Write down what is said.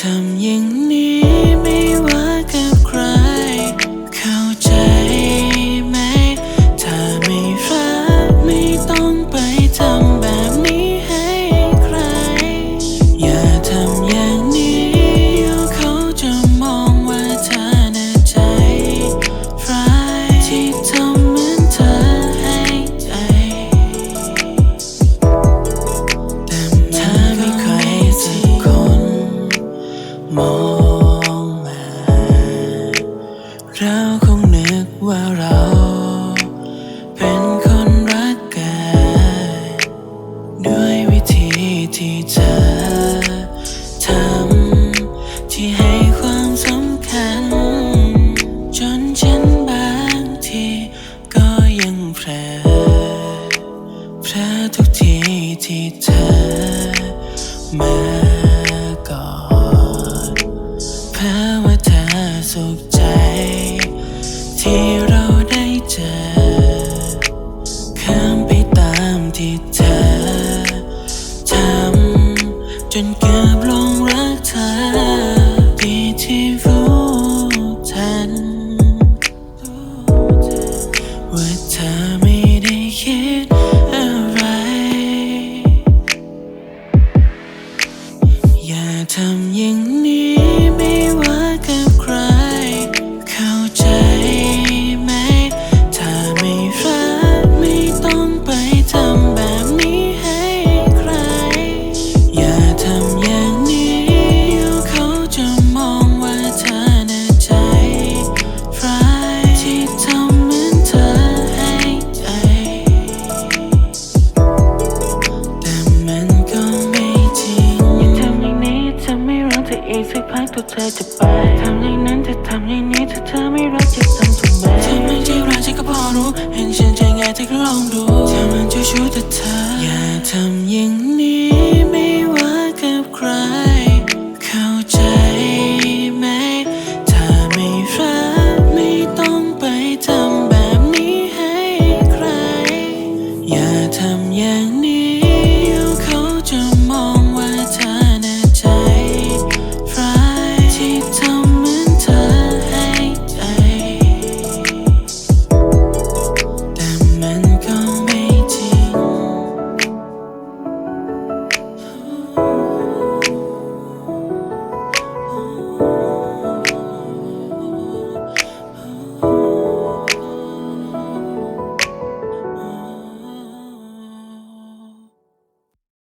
ทำอย่างนี้ มากอดเพื่อว่าเธอสุขใจ ที่เราได้เจอข้ามไปตามที่เธอทำจนเกือบหลงรักเธอดีที่รู้ทันว่าเธอ อย่าทำอย่างนี้ไม่ว่า เธออีกสักพักตัวเธอจะไปทำอย่างนั้นจะทำอย่างนี้ถ้าเธอไม่รักจะทำทำไมเธอไม่ใช่รักฉันก็พอรู้เห็นฉันใจง่ายเธอก็ลองดูเธอมันเจ้าชู้แต่เธออย่าทำอย่างนี้ไม่